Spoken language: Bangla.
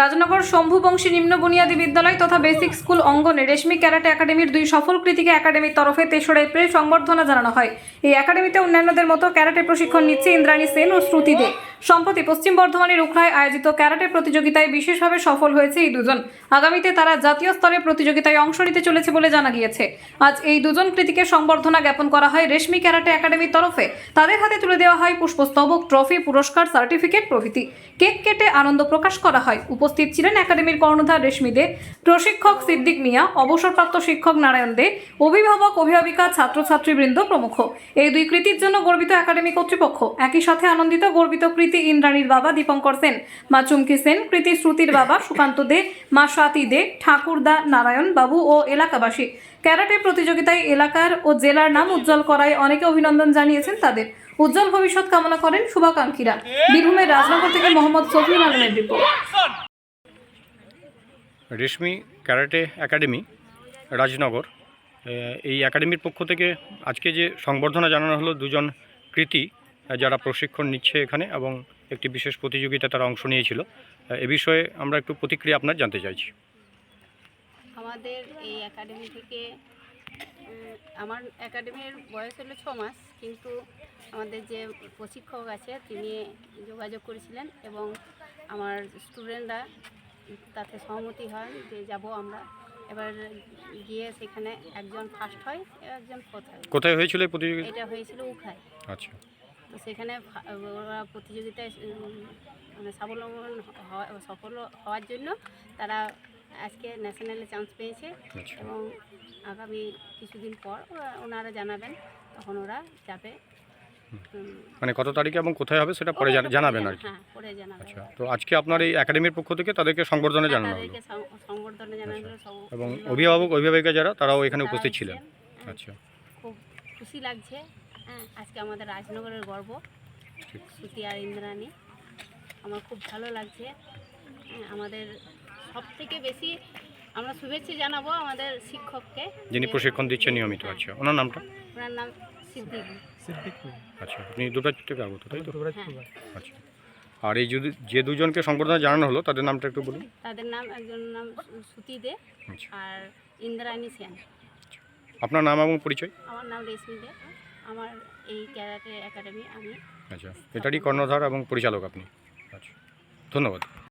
রাজনগর শম্ভুবংশী নিম্ন বুনিয়াদী বিদ্যালয় তথা বেসিক স্কুল অঙ্গনে রেশমি ক্যারাটে একাডেমির দুই সফল কৃতিকে একাডেমির তরফে তেসরা এপ্রিল সংবর্ধনা জানানো হয়। এই একাডেমিতে অন্যান্যদের মতো ক্যারাটে প্রশিক্ষণ নিচ্ছে ইন্দ্রাণী সেন ও শ্রুতি দে। সম্প্রতি পশ্চিম বর্ধমানের উখড়ায় আয়োজিত ক্যারাটে প্রতিযোগিতায় বিশেষভাবে সফল হয়েছে এই দুজন। আগামীতে তারা জাতীয় স্তরে প্রতিযোগিতায় অংশ নিতে চলেছে বলে জানা গিয়েছে। আজ এই দুজন কৃতিকে সংবর্ধনা জ্ঞাপন করা হয় রেশমি ক্যারাটে একাডেমির তরফে। তাদের হাতে তুলে দেওয়া হয় পুষ্পস্তবক, ট্রফি, পুরস্কার, সার্টিফিকেট প্রভৃতি। কেক কেটে আনন্দ প্রকাশ করা হয়। উপস্থিত ছিলেন একাডেমির কর্ণধার রেশমি দে, প্রশিক্ষক সিদ্দিক মিয়া, অবসরপ্রাপ্ত শিক্ষক নারায়ণ দে, অভিভাবক, অভিভাবিকা, ছাত্রছাত্রীবৃন্দ প্রমুখ। এই দুই কৃতির জন্য গর্বিত একাডেমি কর্তৃপক্ষ। একই সাথে আনন্দিত গর্বিত কৃতি ইন্দ্রাণীর বাবা দীপঙ্কর সেন, মা চুমকি সেন, কৃতি শ্রুতির বাবা সুকান্ত দে, মা স্বাতি দে, ঠাকুরদা নারায়ণ বাবু ও এলাকাবাসী। ক্যারাটে প্রতিযোগিতায় এলাকার ও জেলার নাম উজ্জ্বল করায় অনেকে অভিনন্দন জানিয়েছেন তাদের। উজ্জ্বল ভবিষ্যৎ কামনা করেন শুভাকাঙ্ক্ষীরা। বীরভূমের রাজনগর থেকে মোহাম্মদ সফিউল আলমের report. Reshmi karate academy, Rajnagar. এই একাডেমির পক্ষ থেকে আজকে যে সংবর্ধনা জানানো হলো দুজন কৃতি যারা প্রশিক্ষণ নিচ্ছে এখানে এবং একটি বিশেষ প্রতিযোগিতা তারা অংশ নিয়েছিল, এ বিষয়ে আমরা একটু প্রতিক্রিয়া আপনার জানতে চাইছি। আমাদের এই একাডেমি থেকে আমার একাডেমির বয়স হলো ছ মাস, কিন্তু আমাদের যে প্রশিক্ষক আছে, তিনি যোগাযোগ করেছিলেন এবং আমার স্টুডেন্টরা তাতে সহমতি হয় যে যাব আমরা। এবার গিয়ে সেখানে একজন ফার্স্ট হয় একজন ফোর্থ হয়। কোথায় হয়েছিল এই প্রতিযোগিতা? এটা হয়েছিল উখায় আচ্ছা। তো সেখানে ওরা প্রতিযোগিতায় মানে স্বাবলম্বন সফল হওয়ার জন্য তারা আজকে ন্যাশনালে চান্স পেয়েছে। আচ্ছা। এবং আগামী কিছুদিন পর ওনারা জানাবেন তখন ওরা যাবে। মানে কত তারিখে এবং কোথায় হবে সেটা পরে জানাবেন আর কি। হ্যাঁ আচ্ছা তো আজকে আপনার এই একাডেমির পক্ষ থেকে তাদেরকে সংবর্ধনা জানানো হলো। সংবর্ধনা জানানো হলো সব- এবং অভিভাবক অভিভাবিকা যারা তারাও এখানে উপস্থিত। ছিলেন। হ্যাঁ, আচ্ছা। খুব খুশি লাগছে। হ্যাঁ আজকে আমাদের রাজনগরের গর্ব। শ্রুতি আর ইন্দ্রাণী। আমার খুব ভালো লাগছে। হ্যাঁ, আমাদের সব থেকে বেশি আমরা শুভেচ্ছা জানাব আমাদের শিক্ষককে। যিনি প্রশিক্ষণ দিচ্ছেন নিয়মিত হ্যাঁ, আচ্ছা। ওনার নামটা? ওনার নাম সিদ্দিক। আচ্ছা আপনি দুটো থেকে আগত তাই তো? হ্যাঁ। আচ্ছা। আর এই যদি যে দুজনকে সংবর্ধনা জানানো হলো তাদের নামটা একটু বলুন। তাদের নাম একজন নাম সুতি দে আচ্ছা। আর ইন্দ্রাণী সেন। আপনার নাম এবং পরিচয়? আমার নাম রেশমি দে। আমার এই ক্যারাটে একাডেমি আমি। আচ্ছা। এটারই কর্ণধার এবং পরিচালক আপনি। আচ্ছা। ধন্যবাদ।